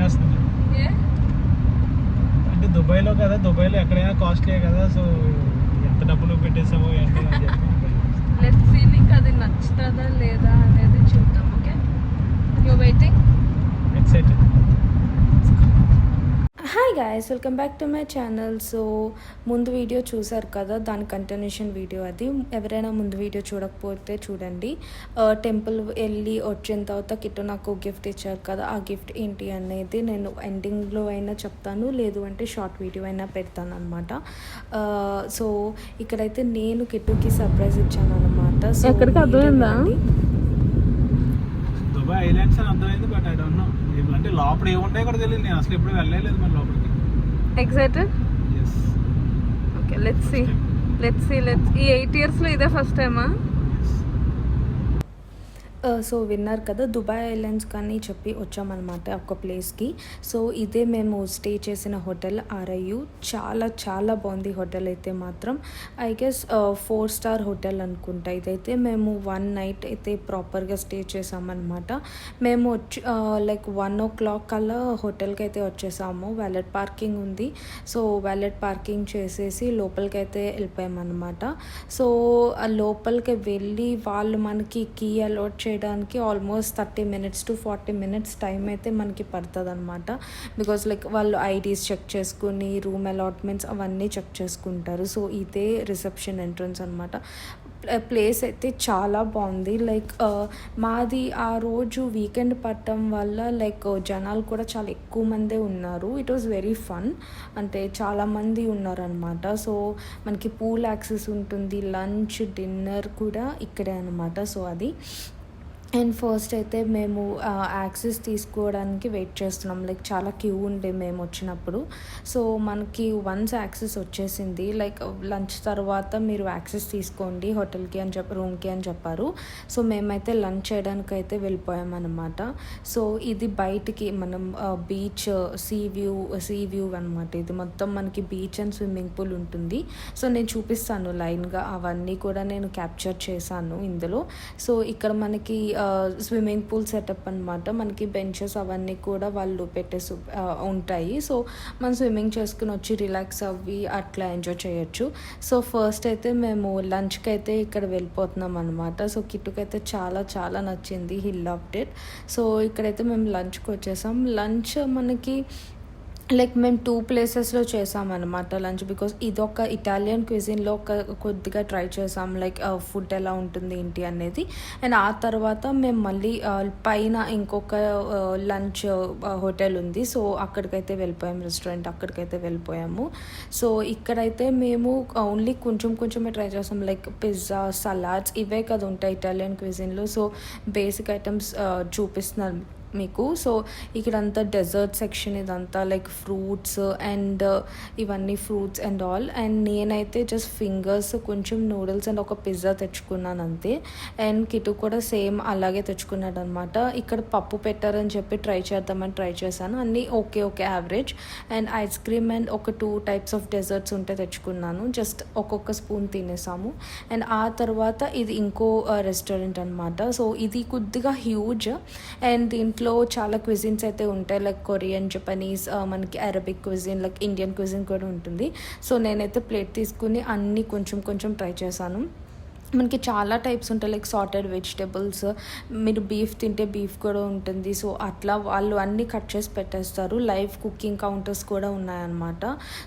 వేస్తుంది అంటే దుబాయ్లో కదా దుబాయ్లో ఎక్కడైనా కాస్ట్లీ కదా సో ఎంత డబ్బులు పెట్టేసామో ఏంటో అని చెప్పి. లెట్ నీకు అది నచ్చుతుందా లేదా అనేది చూద్దాం okay? You waiting excited hi guys welcome back to my channel so ముందు వీడియో చూసారు కదా దాని కంటిన్యూషన్ వీడియో అది. ఎవరైనా ముందు వీడియో చూడకపోతే చూడండి. టెంపుల్ వెళ్ళి వచ్చిన తర్వాత కిట్టు నాకు గిఫ్ట్ ఇచ్చారు కదా ఆ గిఫ్ట్ ఏంటి అనేది నేను ఎండింగ్లో అయినా చెప్తాను లేదు అంటే షార్ట్ వీడియో అయినా పెడతాను అనమాట సో ఇక్కడైతే నేను కిట్టుకి సర్ప్రైజ్ ఇచ్చాను అనమాట సో ఎక్కడికి? అర్థమైందా? దుబాయ్ ఐలాండ్స్ అని అర్థమైంది బట్ ఐ డోంట్ నో అంటే లోపల ఏముంటాయో కూడా తెలియదు. నేను అసలు ఎప్పుడు వెళ్ళలేదు మరి లోపలికి. Excited okay let see let see let ఈ ఎయిట్ ఇయర్స్లో ఇదే ఫస్ట్ టైమా Uh, సో విన్నారు కదా దుబాయ్ ఐలాండ్స్ కానీ చెప్పి వచ్చామన్నమాట ఒక ప్లేస్కి. సో ఇదే మేము స్టే చేసిన హోటల్ ఆర్ఐయు. చాలా చాలా బాగుంది హోటల్ అయితే మాత్రం. I guess four star hotel అనుకుంటా. ఇదైతే మేము వన్ నైట్ అయితే ప్రాపర్గా స్టే చేసామన్నమాట. మేము వచ్చి లైక్ వన్ ఓ క్లాక్ కల్లా హోటల్కి అయితే వచ్చేసాము. వ్యాలెట్ పార్కింగ్ ఉంది. సో వ్యాలెట్ పార్కింగ్ చేసేసి లోపలికి అయితే వెళ్ళిపోయామన్నమాట. సో లోపలికి వెళ్ళి వాళ్ళు మనకి కీ అలాట్ చేయడానికి almost thirty minutes to forty minutes time అయితే మనకి పడుతుంది అనమాట బికాస్ లైక్ వాళ్ళు ఐడీస్ చెక్ చేసుకుని రూమ్ అలాట్మెంట్స్ అవన్నీ చెక్ చేసుకుంటారు. సో ఇదే రిసెప్షన్ ఎంట్రన్స్ అనమాట ప్లేస్ అయితే చాలా బాగుంది. లైక్ uh, మాది ఆ రోజు వీకెండ్ పట్టడం వల్ల లైక్ uh, జనాలు కూడా చాలా ఎక్కువ మందే ఉన్నారు. ఇట్ వాజ్ వెరీ ఫన్ అంటే చాలామంది ఉన్నారనమాట సో మనకి పూల్ యాక్సెస్ ఉంటుంది. లంచ్ డిన్నర్ కూడా ఇక్కడే అనమాట సో అది. అండ్ ఫస్ట్ అయితే మేము యాక్సెస్ తీసుకోవడానికి వెయిట్ చేస్తున్నాం. లైక్ చాలా క్యూ ఉండే మేము వచ్చినప్పుడు. సో మనకి వన్స్ యాక్సెస్ వచ్చేసింది లైక్ లంచ్ తర్వాత మీరు యాక్సెస్ తీసుకోండి హోటల్కి అని చెప్ప రూమ్కి అని చెప్పారు. సో మేమైతే లంచ్ చేయడానికి అయితే వెళ్ళిపోయామన్నమాట. సో ఇది బయటికి మనం beach sea view sea view అనమాట ఇది మొత్తం మనకి బీచ్ అండ్ స్విమ్మింగ్ పూల్ ఉంటుంది. సో నేను చూపిస్తాను లైన్గా. అవన్నీ కూడా నేను క్యాప్చర్ చేశాను ఇందులో. సో ఇక్కడ మనకి స్విమ్మింగ్ పూల్ సెటప్ అనమాట మనకి బెంచెస్ అవన్నీ కూడా వాళ్ళు పెట్టేసి ఉంటాయి. సో మనం స్విమ్మింగ్ చేసుకుని వచ్చి రిలాక్స్ అవ్వి అట్లా ఎంజాయ్ చేయొచ్చు. సో ఫస్ట్ అయితే మేము లంచ్కి అయితే ఇక్కడ వెళ్ళిపోతున్నాం అనమాట సో కిట్టుకి అయితే చాలా చాలా నచ్చింది. హిల్ లవ్డ్ సో ఇక్కడైతే మేము లంచ్కి వచ్చేసాం. లంచ్ మనకి లైక్ మేము టూ ప్లేసెస్లో చేసామన్నమాట లంచ్ బికాస్ ఇదొక ఇటాలియన్ క్విజిన్లో ఒక కొద్దిగా ట్రై చేసాం. లైక్ ఫుడ్ uh, ఎలా ఉంటుంది ఏంటి అనేది. అండ్ ఆ తర్వాత మేము మళ్ళీ uh, పైన ఇంకొక uh, లంచ్ హోటల్ ఉంది. సో అక్కడికైతే వెళ్ళిపోయాం రెస్టారెంట్ అక్కడికైతే వెళ్ళిపోయాము. సో ఇక్కడైతే మేము ఓన్లీ కొంచెం కొంచెమే ట్రై చేస్తాం లైక్ పిజ్జా సలాడ్స్ ఇవే కదా ఉంటాయి ఇటాలియన్ క్విజిన్లో సో బేసిక్ ఐటమ్స్ చూపిస్తున్నారు. మీకు. సో ఇక్కడంతా డెజర్ట్ సెక్షన్ ఇదంతా లైక్ ఫ్రూట్స్ అండ్ ఇవన్నీ ఫ్రూట్స్ అండ్ ఆల్ అండ్ నేనైతే జస్ట్ ఫింగర్స్ కొంచెం నూడిల్స్ అండ్ ఒక పిజ్జా తెచ్చుకున్నాను అంతే. అండ్ కిటు కూడా సేమ్ అలాగే తెచ్చుకున్నాడు అనమాట ఇక్కడ పప్పు పెట్టారని చెప్పి ట్రై చేద్దామని ట్రై చేశాను. అన్నీ okay okay average and ice cream and ఒక టూ టైప్స్ ఆఫ్ డెజర్ట్స్ ఉంటే తెచ్చుకున్నాను. జస్ట్ ఒక్కొక్క స్పూన్ తినేసాము. అండ్ ఆ తర్వాత ఇది ఇంకో రెస్టారెంట్ అనమాట సో ఇది కొద్దిగా హ్యూజ్ అండ్ దీంట్లో చాలా క్విజిన్స్ అయితే ఉంటాయి లైక్ కొరియన్ జపనీస్ మనకి Arabic cuisine like Indian cuisine కూడా ఉంటుంది. సో నేనైతే ప్లేట్ తీసుకుని అన్నీ కొంచెం కొంచెం ట్రై చేశాను. మనకి చాలా టైప్స్ ఉంటాయి లైక్ సార్టెడ్ వెజిటేబుల్స్ మీరు బీఫ్ తింటే బీఫ్ కూడా ఉంటుంది. సో అట్లా వాళ్ళు అన్నీ కట్ చేసి పెట్టేస్తారు. లైవ్ కుకింగ్ కౌంటర్స్ కూడా ఉన్నాయన్నమాట.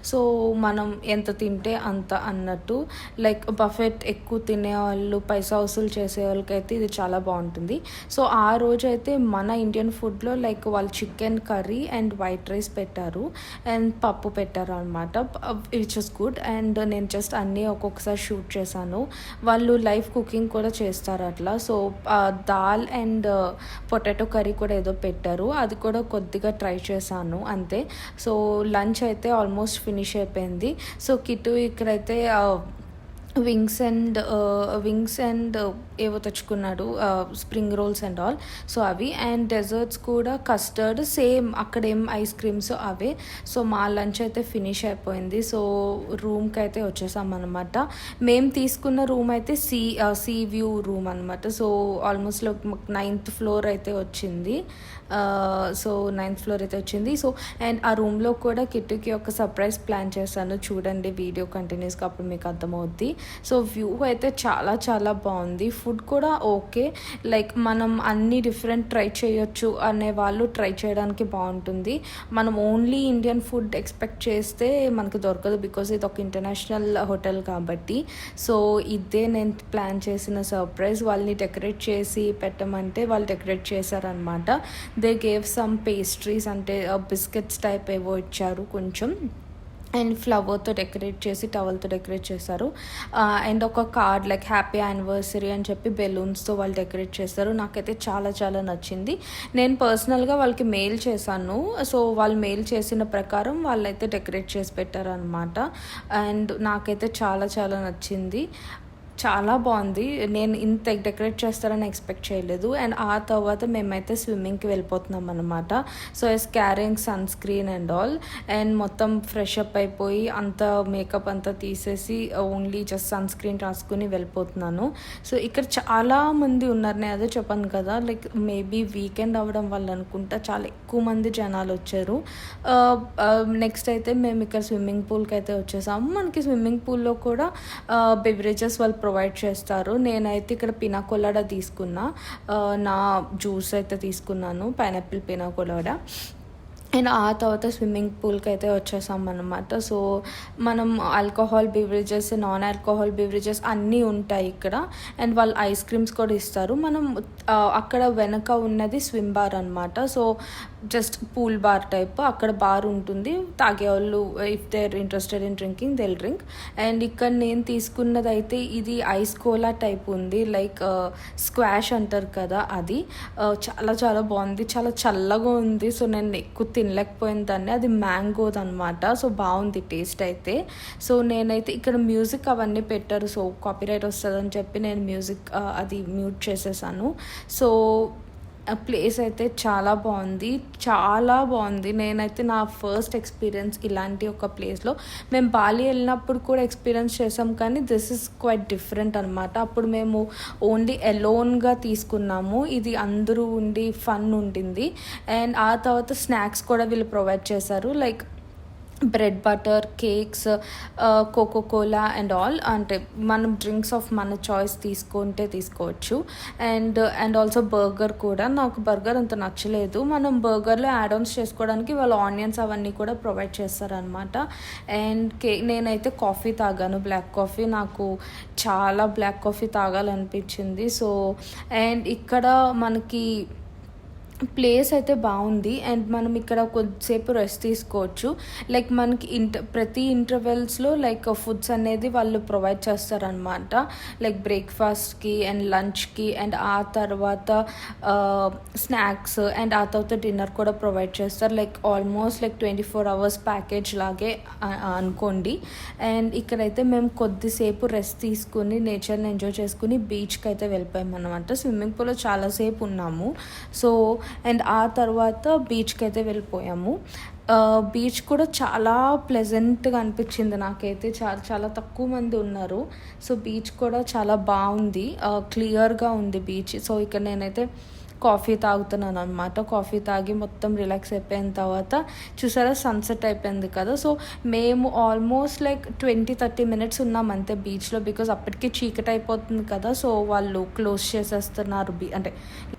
సో మనం ఎంత తింటే అంత అన్నట్టు లైక్ బఫెట్ ఎక్కువ తినే వాళ్ళు పైసా వసూలు చేసే వాళ్ళకైతే ఇది చాలా బాగుంటుంది. సో ఆ రోజు అయితే మన ఇండియన్ ఫుడ్లో లైక్ వాళ్ళు chicken curry and white rice పెట్టారు. అండ్ పప్పు పెట్టారు అనమాట విచ్ ఇస్ గుడ్ అండ్ నేను జస్ట్ అన్నీ ఒక్కొక్కసారి షూట్ చేశాను. వాళ్ళు లైవ్ కుకింగ్ కూడా చేస్తారు అట్లా. So dal and potato curry కూడా ఏదో పెట్టారు. అది కూడా కొద్దిగా ట్రై చేశాను అంతే. సో లంచ్ అయితే ఆల్మోస్ట్ ఫినిష్ అయిపోయింది. సో కిట్టు ఇక్కడైతే వింగ్స్ అండ్ వింగ్స్ అండ్ ఏవో తెచ్చుకున్నాడు spring rolls and all so అవి. అండ్ డెజర్ట్స్ కూడా కస్టర్డ్ సేమ్ అక్కడ ఏం ఐస్ క్రీమ్స్ అవే. సో మా లంచ్ అయితే ఫినిష్ అయిపోయింది. సో రూమ్కి అయితే వచ్చేసాం అనమాట మేము తీసుకున్న రూమ్ అయితే సీ సీ వ్యూ రూమ్ అనమాట సో ఆల్మోస్ట్ నైన్త్ ఫ్లోర్ అయితే వచ్చింది. సో నైన్త్ ఫ్లోర్ అయితే వచ్చింది. సో అండ్ ఆ రూమ్లో కూడా కిట్టుకి ఒక సర్ప్రైజ్ ప్లాన్ చేశాను. చూడండి వీడియో కంటిన్యూస్గా అప్పుడు మీకు అర్థమవుద్ది. సో వ్యూ అయితే చాలా చాలా బాగుంది. ఫుడ్ కూడా ఓకే లైక్ మనం అన్ని డిఫరెంట్ ట్రై చేయొచ్చు అనే వాళ్ళు ట్రై చేయడానికి బాగుంటుంది. మనం ఓన్లీ ఇండియన్ ఫుడ్ ఎక్స్పెక్ట్ చేస్తే మనకు దొరకదు బికాస్ ఇది ఒక ఇంటర్నేషనల్ హోటల్ కాబట్టి. సో ఇదే నేను ప్లాన్ చేసిన సర్ప్రైజ్ వాళ్ళని డెకరేట్ చేసి పెట్టమంటే వాళ్ళు డెకరేట్ చేశారనమాట దే గేవ్ సమ్ పేస్ట్రీస్ అంటే బిస్కెట్స్ టైప్ ఏవో ఇచ్చారు కొంచెం. అండ్ ఫ్లవర్తో డెకరేట్ చేసి టవల్తో డెకరేట్ చేశారు. Uh, అండ్ ఒక కార్డ్ లైక్ హ్యాపీ యానివర్సరీ అని చెప్పి బెలూన్స్తో వాళ్ళు డెకరేట్ చేశారు నాకైతే చాలా చాలా నచ్చింది. నేను పర్సనల్గా వాళ్ళకి మెయిల్ చేశాను. సో వాళ్ళు మెయిల్ చేసిన ప్రకారం వాళ్ళైతే డెకరేట్ చేసి పెట్టారనమాట అండ్ నాకైతే చాలా చాలా నచ్చింది. చాలా బాగుంది. నేను ఇంత డెకరేట్ చేస్తారని ఎక్స్పెక్ట్ చేయలేదు. అండ్ ఆ తర్వాత మేమైతే స్విమ్మింగ్కి వెళ్ళిపోతున్నాం అనమాట so yes carrying sun screen and all and మొత్తం ఫ్రెష్ అప్ అయిపోయి అంత మేకప్ అంతా తీసేసి ఓన్లీ జస్ట్ సన్ స్క్రీన్ రాసుకుని వెళ్ళిపోతున్నాను. సో ఇక్కడ చాలా మంది ఉన్నారు. నేను అదే చెప్పాను కదా లైక్ మేబీ వీకెండ్ అవ్వడం వల్ల అనుకుంటా చాలా ఎక్కువ మంది జనాలు వచ్చారు. Uh, uh, నెక్స్ట్ అయితే మేము ఇక్కడ స్విమ్మింగ్ పూల్కి అయితే వచ్చేసాము మనకి స్విమ్మింగ్ పూల్లో కూడా uh, బెవరేజెస్ వాళ్ళు ప్రొవైడ్ చేస్తారు. నేనైతే ఇక్కడ పినాకొలాడా తీసుకున్నా. నా జ్యూస్ అయితే తీసుకున్నాను. పైనాపిల్ పినాకొలాడా అండ్ ఆ తర్వాత స్విమ్మింగ్ పూల్కి అయితే వచ్చేసాం అనమాట సో మనం alcohol beverages non alcohol beverages అన్నీ ఉంటాయి ఇక్కడ. అండ్ వాళ్ళు ఐస్ క్రీమ్స్ కూడా ఇస్తారు. మనం అక్కడ వెనక ఉన్నది స్విమ్ బార్ అనమాట so just pool bar type అక్కడ బార్ ఉంటుంది. తాగేవాళ్ళు if there interested in drinking they'll drink and ఇక్కడ నేను తీసుకున్నది అయితే ఇది ఐస్ కోలా టైప్ ఉంది. లైక్ స్క్వాష్ uh, అంటారు కదా అది. Uh, చాలా చాలా బాగుంది. చాలా చల్లగా ఉంది. సో నేను ఎక్కువ తినలేకపోయిన దాన్ని. అది మ్యాంగోది అనమాట సో బాగుంది టేస్ట్ అయితే. సో నేనైతే ఇక్కడ మ్యూజిక్ అవన్నీ పెట్టారు. సో కాపీరైట్ వస్తుందని చెప్పి నేను మ్యూజిక్ uh, అది మ్యూట్ చేసేసాను. సో ప్లేస్ అయితే చాలా బాగుంది. చాలా బాగుంది. నేనైతే నా ఫస్ట్ ఎక్స్పీరియన్స్ ఇలాంటి ఒక ప్లేస్లో. మేము బాలి వెళ్ళినప్పుడు కూడా ఎక్స్పీరియన్స్ చేసాం కానీ దిస్ ఇస్ క్వైట్ డిఫరెంట్ అనమాట అప్పుడు మేము ఓన్లీ ఎలోన్గా తీసుకున్నాము. ఇది అందరూ ఉండి ఫన్ ఉండింది. అండ్ ఆ తర్వాత స్నాక్స్ కూడా వీళ్ళు ప్రొవైడ్ చేశారు. Like bread butter cakes Coca Cola and all అంటే మనం డ్రింక్స్ ఆఫ్ మన చాయిస్ తీసుకుంటే తీసుకోవచ్చు. అండ్ అండ్ ఆల్సో బర్గర్ కూడా. నాకు బర్గర్ అంత నచ్చలేదు. మనం బర్గర్లో యాడ్ ఆన్స్ చేసుకోవడానికి వాళ్ళు ఆనియన్స్ అవన్నీ కూడా ప్రొవైడ్ చేస్తారనమాట అండ్ కే నేనైతే కాఫీ తాగాను. బ్లాక్ కాఫీ నాకు చాలా బ్లాక్ కాఫీ తాగాలనిపించింది. సో అండ్ ఇక్కడ మనకి ప్లేస్ అయితే బాగుంది. అండ్ మనం ఇక్కడ కొద్దిసేపు రెస్ట్ తీసుకోవచ్చు. లైక్ మనకి ఇంట ప్రతి ఇంటర్వెల్స్లో లైక్ ఫుడ్స్ అనేది వాళ్ళు ప్రొవైడ్ చేస్తారనమాట లైక్ బ్రేక్ఫాస్ట్కి అండ్ లంచ్కి అండ్ ఆ తర్వాత uh, స్నాక్స్ అండ్ ఆ తర్వాత డిన్నర్ కూడా ప్రొవైడ్ చేస్తారు. Like almost like twenty four hours package లాగే అనుకోండి. అండ్ ఇక్కడైతే మేము కొద్దిసేపు రెస్ట్ తీసుకుని నేచర్ని ఎంజాయ్ చేసుకుని బీచ్కి అయితే వెళ్ళిపోయాం అనమాట స్విమ్మింగ్ పూల్లో చాలాసేపు ఉన్నాము. సో అండ్ ఆ తర్వాత బీచ్కి అయితే వెళ్ళిపోయాము బీచ్ కూడా చాలా ప్లెజెంట్గా అనిపించింది నాకైతే. చాలా చాలా తక్కువ మంది ఉన్నారు. సో బీచ్ కూడా చాలా బాగుంది. క్లియర్గా ఉంది బీచ్. సో ఇక్కడ నేనైతే కాఫీ తాగుతున్నాను అనమాట కాఫీ తాగి మొత్తం రిలాక్స్ అయిపోయిన తర్వాత చూసారా సన్సెట్ అయిపోయింది కదా. సో మేము almost like twenty thirty minutes ఉన్నాం అంతే బీచ్లో బికాజ్ అప్పటికి చీకటి అయిపోతుంది కదా. సో వాళ్ళు క్లోజ్ చేసేస్తున్నారు బీ అంటే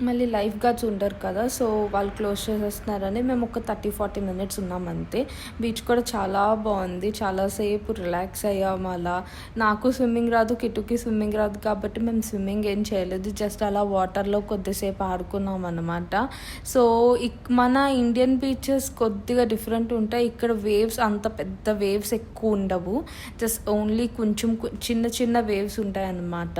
మళ్ళీ లైఫ్ గార్డ్స్ ఉండరు కదా. సో వాళ్ళు క్లోజ్ చేసేస్తున్నారని మేము ఒక థర్టీ ఫార్టీ మినిట్స్ ఉన్నాం అంతే. బీచ్ కూడా చాలా బాగుంది. చాలాసేపు రిలాక్స్ అయ్యాము అలా. నాకు స్విమ్మింగ్ రాదు కిటుకి స్విమ్మింగ్ రాదు కాబట్టి మేము స్విమ్మింగ్ ఏం చేయలేదు. జస్ట్ అలా వాటర్లో కొద్దిసేపు ఆడుకు ఆడుకున్నాం అనమాట సో ఇక్ మన ఇండియన్ బీచెస్ కొద్దిగా డిఫరెంట్ ఉంటాయి. ఇక్కడ వేవ్స్ అంత పెద్ద వేవ్స్ ఎక్కువ ఉండవు. జస్ట్ ఓన్లీ కొంచెం చిన్న చిన్న వేవ్స్ ఉంటాయి అన్నమాట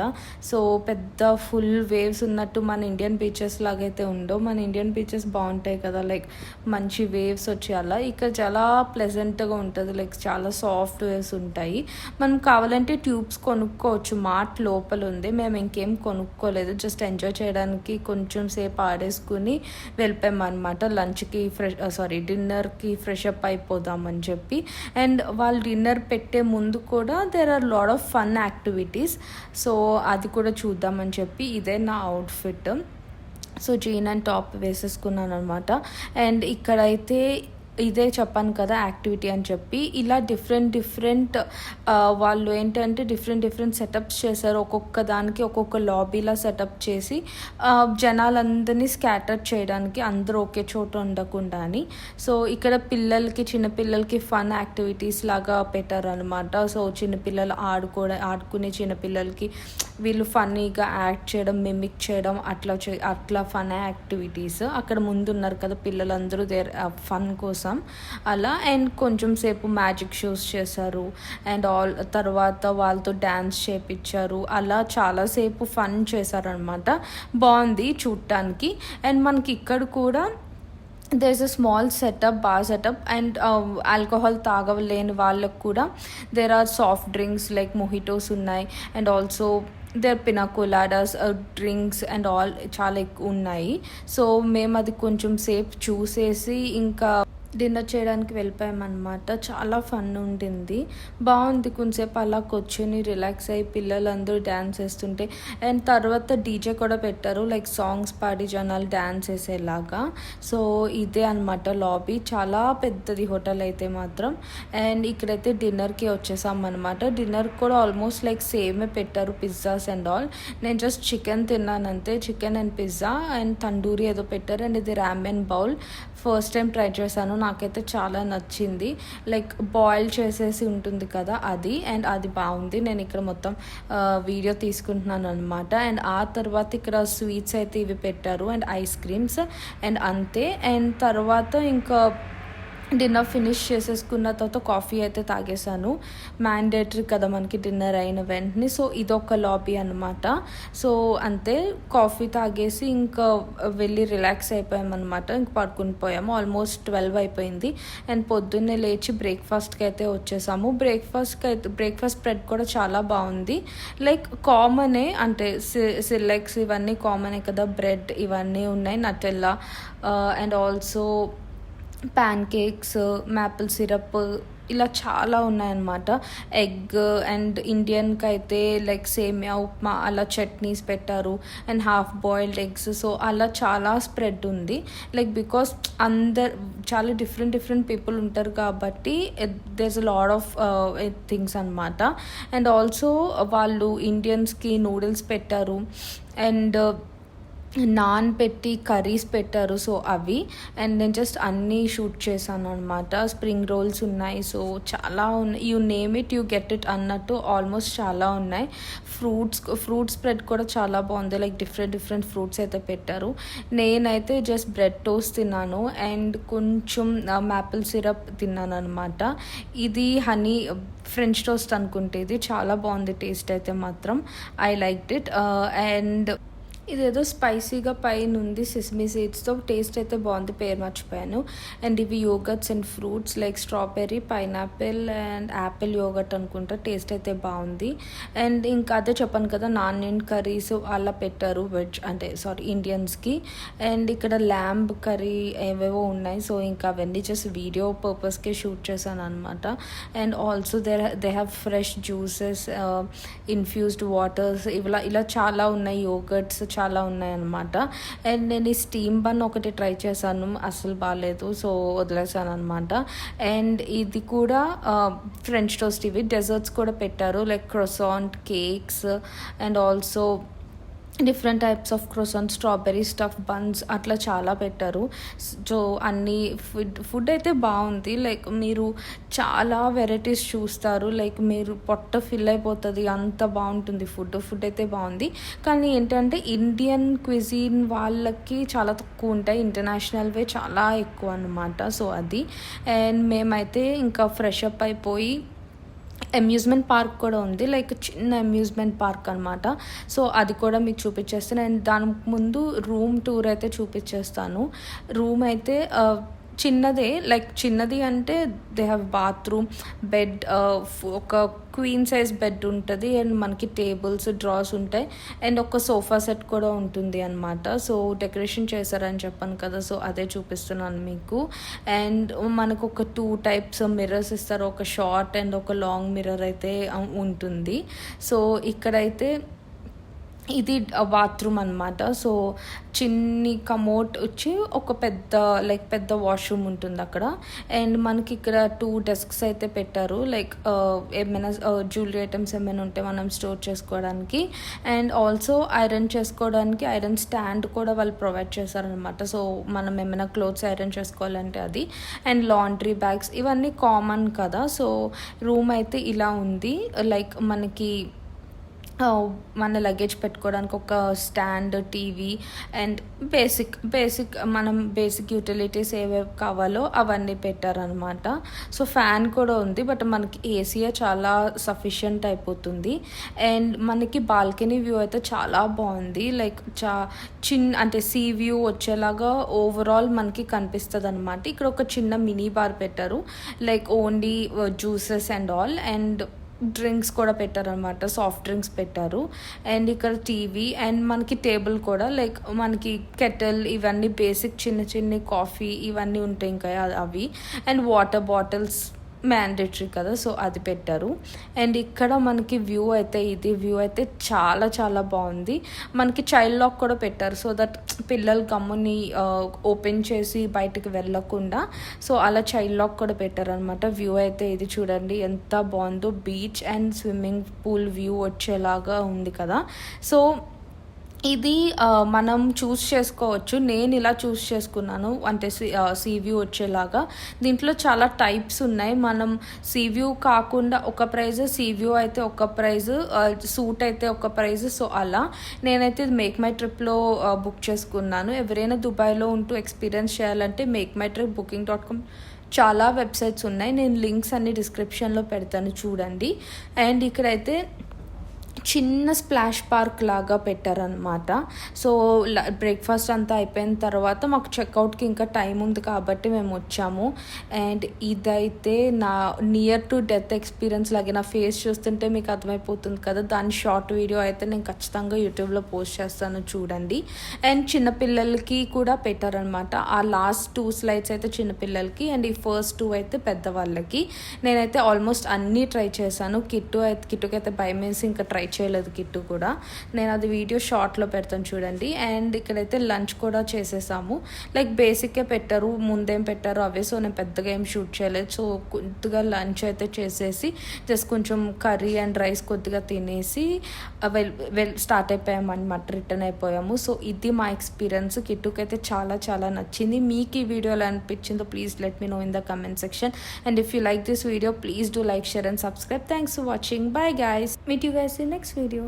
సో పెద్ద ఫుల్ వేవ్స్ ఉన్నట్టు మన ఇండియన్ బీచెస్ లాగైతే ఉండవు. మన ఇండియన్ బీచెస్ బాగుంటాయి కదా లైక్ మంచి వేవ్స్ వచ్చి అలా. ఇక్కడ చాలా ప్లెజెంట్గా ఉంటుంది. లైక్ చాలా సాఫ్ట్ వేవ్స్ ఉంటాయి. మనం కావాలంటే ట్యూబ్స్ కొనుక్కోవచ్చు. మార్ట్ లోపల ఉంది మేము ఇంకేం కొనుక్కోలేదు. జస్ట్ ఎంజాయ్ చేయడానికి కొంచెం సేపు ఆడేసుకుని వెళ్ళిపోయాం అనమాట లంచ్కి ఫ్రెష్ సారీ డిన్నర్కి ఫ్రెష్ అప్ అయిపోదామని చెప్పి. అండ్ వాళ్ళు డిన్నర్ పెట్టే ముందు కూడా there are lot of fun activities so అది కూడా చూద్దామని చెప్పి ఇదే నా outfit so jean and top వేసేసుకున్నాను అనమాట అండ్ ఇక్కడైతే ఇదే చెప్పాను కదా యాక్టివిటీ అని చెప్పి. ఇలా డిఫరెంట్ డిఫరెంట్ వాళ్ళు ఏంటంటే డిఫరెంట్ డిఫరెంట్ సెటప్స్ చేశారు. ఒక్కొక్క దానికి ఒక్కొక్క లాబీలా సెటప్ చేసి జనాలందరినీ స్కాటర్ చేయడానికి అందరూ ఒకే చోట ఉండకుండా అని సో ఇక్కడ పిల్లలకి చిన్నపిల్లలకి ఫన్ యాక్టివిటీస్ లాగా పెట్టారు అనమాట సో చిన్నపిల్లలు ఆడుకోవడం ఆడుకునే చిన్నపిల్లలకి వీళ్ళు ఫన్నీగా యాక్ట్ చేయడం మిమిక్ చేయడం అట్లా చే అట్లా ఫన్ యాక్టివిటీస్. అక్కడ ముందు ఉన్నారు కదా పిల్లలందరూ దేర్ ఫన్ కోసం. అలా అండ్ కొంచెం సేపు మ్యాజిక్ షోస్ చేశారు. అండ్ ఆల్ తర్వాత వాళ్ళతో డ్యాన్స్ చేపించారు అలా చాలాసేపు ఫన్ చేశారనమాట. బాగుంది చూడటానికి అండ్ మనకి ఇక్కడ కూడా there is a small setup bar setup and alcohol తాగలేని వాళ్ళకు కూడా there are soft drinks like mojitos ఉన్నాయి. And also there pina coladas drinks and all చాలా ఎక్కువ ఉన్నాయి. సో మేము అది కొంచెం సేపు చూసేసి ఇంకా డిన్నర్ చేయడానికి వెళ్ళిపోయామన్నమాట. చాలా ఫన్ ఉండింది. బాగుంది కొంచెంసేపు అలా కూర్చొని రిలాక్స్ అయ్యి పిల్లలందరూ డ్యాన్స్ వేస్తుంటే అండ్ తర్వాత డీజే కూడా పెట్టారు లైక్ సాంగ్స్ పాడి జనాలు డ్యాన్స్ వేసేలాగా సో ఇదే అనమాట లాబీ చాలా పెద్దది హోటల్ అయితే మాత్రం. అండ్ ఇక్కడైతే డిన్నర్కి వచ్చేసాం అనమాట డిన్నర్ కూడా ఆల్మోస్ట్ లైక్ సేమే పెట్టారు పిజ్జాస్ అండ్ ఆల్ నేను జస్ట్ చికెన్ తిన్నాను అంతే chicken and pizza and tandoori ఏదో పెట్టారు అండ్ ఇది ramen bowl first time try చేశాను. నాకైతే చాలా నచ్చింది. లైక్ బాయిల్ చేసేసి ఉంటుంది కదా అది అండ్ అది బాగుంది. నేను ఇక్కడ మొత్తం వీడియో తీసుకుంటున్నాను అనమాట అండ్ ఆ తర్వాత ఇక్కడ స్వీట్స్ అయితే ఇవి పెట్టారు. అండ్ ఐస్ క్రీమ్స్ అండ్ అంతే. అండ్ తర్వాత ఇంకా డిన్నర్ ఫినిష్ చేసేసుకున్న తర్వాత కాఫీ అయితే తాగేశాను. మ్యాండేటరీ కదా మనకి డిన్నర్ అయిన వెంటనే. సో ఇదొక లాబీ అనమాట సో అంతే. కాఫీ తాగేసి ఇంకా వెళ్ళి రిలాక్స్ అయిపోయామన్నమాట. ఇంక పడుకుని పోయాము. ఆల్మోస్ట్ ట్వెల్వ్ అయిపోయింది. అండ్ పొద్దున్నే లేచి బ్రేక్ఫాస్ట్కి అయితే వచ్చేసాము. బ్రేక్ఫాస్ట్కి అయితే బ్రేక్ఫాస్ట్ స్ప్రెడ్ కూడా చాలా బాగుంది. లైక్ కామనే అంటే సిలెక్స్ ఇవన్నీ కామనే కదా. బ్రెడ్ ఇవన్నీ ఉన్నాయి. Nutella and also pancakes maple syrup ఇలా చాలా ఉన్నాయన్నమాట. ఎగ్ అండ్ ఇండియన్కి అయితే లైక్ సేమియా ఉప్మా అలా చట్నీస్ పెట్టారు. And half boiled eggs so అలా చాలా స్ప్రెడ్ ఉంది. లైక్ బికాస్ అందరు చాలా డిఫరెంట్ డిఫరెంట్ పీపుల్ ఉంటారు కాబట్టి there's a lot of things అనమాట అండ్ ఆల్సో వాళ్ళు ఇండియన్స్కి నూడిల్స్ పెట్టారు. అండ్ నాన్ పెట్టి కర్రీస్ పెట్టారు సో అవి. అండ్ నేను జస్ట్ అన్నీ షూట్ చేశాను అనమాట స్ప్రింగ్ రోల్స్ ఉన్నాయి సో చాలా ఉన్నాయి you name it you get it అన్నట్టు ఆల్మోస్ట్ చాలా ఉన్నాయి. ఫ్రూట్స్ ఫ్రూట్ స్ప్రెడ్ కూడా చాలా బాగుంది. లైక్ డిఫరెంట్ డిఫరెంట్ ఫ్రూట్స్ అయితే పెట్టారు. నేనైతే జస్ట్ బ్రెడ్ టోస్ట్ తిన్నాను. అండ్ కొంచెం మ్యాపిల్ సిరప్ తిన్నాను అనమాట ఇది హనీ ఫ్రెంచ్ టోస్ట్ అనుకుంటే ఇది. చాలా బాగుంది టేస్ట్ అయితే మాత్రం. I like it. అండ్ ఇదేదో స్పైసీగా పైన ఉంది సిస్మీ సీడ్స్తో టేస్ట్ అయితే బాగుంది పేరు మర్చిపోయాను. అండ్ ఇవి yogurts and fruits like strawberry pineapple and apple yogurt అనుకుంటా. టేస్ట్ అయితే బాగుంది. అండ్ ఇంకా అదే చెప్పాను కదా నాన్ ఇండ్ కర్రీస్ అలా పెట్టారు వెజ్ అంటే సారీ ఇండియన్స్కి అండ్ ఇక్కడ ల్యాంబ్ కర్రీ ఏవేవో ఉన్నాయి సో ఇంకా అవన్నీ జస్ట్ వీడియో పర్పస్కి షూట్ చేశాను అనమాట and also they they have fresh juices infused waters ఇలా ఇలా చాలా ఉన్నాయి యోగట్స్ చాలా ఉన్నాయి అనమాట అండ్ నేను ఈ స్టీమ్ బన్ ఒకటి ట్రై చేశాను అసలు బాగాలేదు సో వదిలేసాను అనమాట అండ్ ఇది కూడా ఫ్రెంచ్ టోస్ట్ ఇవి. డెజర్ట్స్ కూడా పెట్టారు like croissant cakes and also different types of croissant strawberry stuff buns అట్లా చాలా పెట్టారు. సో అన్ని ఫుడ్ ఫుడ్ అయితే బాగుంది. లైక్ మీరు చాలా వెరైటీస్ చూస్తారు. లైక్ మీరు పొట్ట ఫిల్ అయిపోతుంది. అంత బాగుంటుంది ఫుడ్ ఫుడ్ అయితే బాగుంది. కానీ ఏంటంటే ఇండియన్ క్విజిన్ వాళ్ళకి చాలా తక్కువ ఉంటాయి. ఇంటర్నేషనల్ వే చాలా ఎక్కువ అనమాట సో అది. అండ్ మేమైతే ఇంకా ఫ్రెష్ అప్ అయిపోయి అమ్యూజ్మెంట్ పార్క్ కూడా ఉంది. లైక్ చిన్న అమ్యూజ్మెంట్ పార్క్ అనమాట సో అది కూడా మీకు చూపించేస్తాను. అండ్ దానికి ముందు రూమ్ టూర్ అయితే చూపించేస్తాను. రూమ్ అయితే uh, చిన్నదే లైక్ చిన్నది అంటే దే హ్యావ్ బాత్రూమ్ బెడ్ ఒక క్వీన్ సైజ్ బెడ్ ఉంటుంది అండ్ మనకి టేబుల్స్ డ్రాస్ ఉంటాయి. అండ్ ఒక సోఫా సెట్ కూడా ఉంటుంది అనమాట సో డెకరేషన్ చేశారని చెప్పాను కదా సో అదే చూపిస్తున్నాను మీకు. అండ్ మనకు ఒక టూ టైప్స్ మిర్రర్స్ ఇస్తారు ఒక షార్ట్ అండ్ ఒక లాంగ్ మిర్రర్ అయితే ఉంటుంది. సో ఇక్కడైతే ఇది బాత్రూమ్ అనమాట సో చిన్ని కమోట్ వచ్చి ఒక పెద్ద లైక్ పెద్ద వాష్రూమ్ ఉంటుంది అక్కడ. అండ్ మనకి ఇక్కడ టూ డెస్క్స్ అయితే పెట్టారు. లైక్ ఏమైనా జ్యువెలరీ ఐటమ్స్ ఏమైనా ఉంటే మనం స్టోర్ చేసుకోవడానికి. అండ్ ఆల్సో ఐరన్ చేసుకోవడానికి ఐరన్ స్టాండ్ కూడా వాళ్ళు ప్రొవైడ్ చేశారనమాట సో మనం ఏమైనా క్లోత్స్ ఐరన్ చేసుకోవాలంటే అది. అండ్ లాండ్రీ బ్యాగ్స్ ఇవన్నీ కామన్ కదా. సో రూమ్ అయితే ఇలా ఉంది. లైక్ మనకి మన లగేజ్ పెట్టుకోవడానికి ఒక stand TV and basic basic మనం బేసిక్ యూటిలిటీస్ ఏవేవి కావాలో అవన్నీ పెట్టారనమాట సో ఫ్యాన్ కూడా ఉంది బట్ మనకి ఏసీయే చాలా సఫిషియంట్ అయిపోతుంది. అండ్ మనకి బాల్కనీ వ్యూ అయితే చాలా బాగుంది. లైక్ చా చిన్న అంటే సీ వ్యూ వచ్చేలాగా ఓవరాల్ మనకి కనిపిస్తుంది అనమాట ఇక్కడ ఒక చిన్న మినీ బార్ పెట్టారు. Like only juices and all and drinks కూడా పెట్టారనమాట సాఫ్ట్ డ్రింక్స్ పెట్టారు. అండ్ ఇక్కడ టీవీ అండ్ మనకి టేబుల్ కూడా లైక్ మనకి కెటల్ ఇవన్నీ బేసిక్ చిన్న చిన్న కాఫీ ఇవన్నీ ఉంటాయి ఇంకా అవి. అండ్ వాటర్ బాటిల్స్ మ్యాండేటరీ కదా సో అది పెట్టారు. అండ్ ఇక్కడ మనకి వ్యూ అయితే ఇది వ్యూ అయితే చాలా చాలా బాగుంది. మనకి చైల్డ్ లాక్ కూడా పెట్టారు సో దట్ పిల్లలు గమ్ముని ఓపెన్ చేసి బయటకు వెళ్ళకుండా సో అలా చైల్డ్ లాక్ కూడా పెట్టారనమాట వ్యూ అయితే ఇది చూడండి ఎంత బాగుందో. Beach and swimming pool view వచ్చేలాగా ఉంది కదా. సో ఇది మనం చూస్ చేసుకోవచ్చు. నేను ఇలా చూస్ చేసుకున్నాను. అంటే సీ వ్యూ వచ్చేలాగా. దీంట్లో చాలా టైప్స్ ఉన్నాయి. మనం సీ వ్యూ కాకుండా ఒక ప్రైజ్ సీ వ్యూ అయితే ఒక ప్రైజ్ సూట్ అయితే ఒక ప్రైజ్. సో అలా. నేనైతే మేక్ మై ట్రిప్లో బుక్ చేసుకున్నాను. ఎవరైనా దుబాయ్లో ఉంటూ ఎక్స్పీరియన్స్ చేయాలంటే Make My Trip booking dot com. చాలా వెబ్సైట్స్ ఉన్నాయి. నేను లింక్స్ అన్ని డిస్క్రిప్షన్లో పెడతాను చూడండి. అండ్ ఇక్కడైతే చిన్న స్ప్లాష్ పార్క్ లాగా పెట్టారనమాట సో బ్రేక్ఫాస్ట్ అంతా అయిపోయిన తర్వాత మాకు చెక్అవుట్కి ఇంకా టైం ఉంది కాబట్టి మేము వచ్చాము. అండ్ ఇదైతే నా నియర్ టు డెత్ ఎక్స్పీరియన్స్ లాగే నా ఫేస్ చూస్తుంటే మీకు అర్థమైపోతుంది కదా. దాని షార్ట్ వీడియో అయితే నేను ఖచ్చితంగా యూట్యూబ్లో పోస్ట్ చేస్తాను చూడండి. అండ్ చిన్నపిల్లలకి కూడా పెట్టారనమాట ఆ లాస్ట్ టూ స్లైడ్స్ అయితే చిన్నపిల్లలకి అండ్ ఈ ఫస్ట్ టూ అయితే పెద్దవాళ్ళకి. నేనైతే ఆల్మోస్ట్ అన్నీ ట్రై చేశాను. కిట్టు అయితే కిట్టుకి అయితే భయం వేసి ఇంకా ట్రై చేయలేదు కిట్టు కూడా. నేను అది వీడియో షార్ట్లో పెడతాను చూడండి. అండ్ ఇక్కడైతే లంచ్ కూడా చేసేసాము. లైక్ బేసిక్గా పెట్టారు ముందేం పెట్టారు అవే. సో నేను పెద్దగా ఏం షూట్ చేయలేదు. సో కొద్దిగా లంచ్ అయితే చేసేసి జస్ట్ కొంచెం కర్రీ అండ్ రైస్ కొద్దిగా తినేసి వెల్ వెల్ స్టార్ట్ అయిపోయామన్నమాట రిటర్న్ అయిపోయాము. సో ఇది మా ఎక్స్పీరియన్స్. కిట్టుకి అయితే చాలా చాలా నచ్చింది. మీకు ఈ వీడియోలో అనిపించిందో please let me know in the comment section. And if you like this video please do like share and subscribe. Thanks for watching. Bye guys meet you guys in next video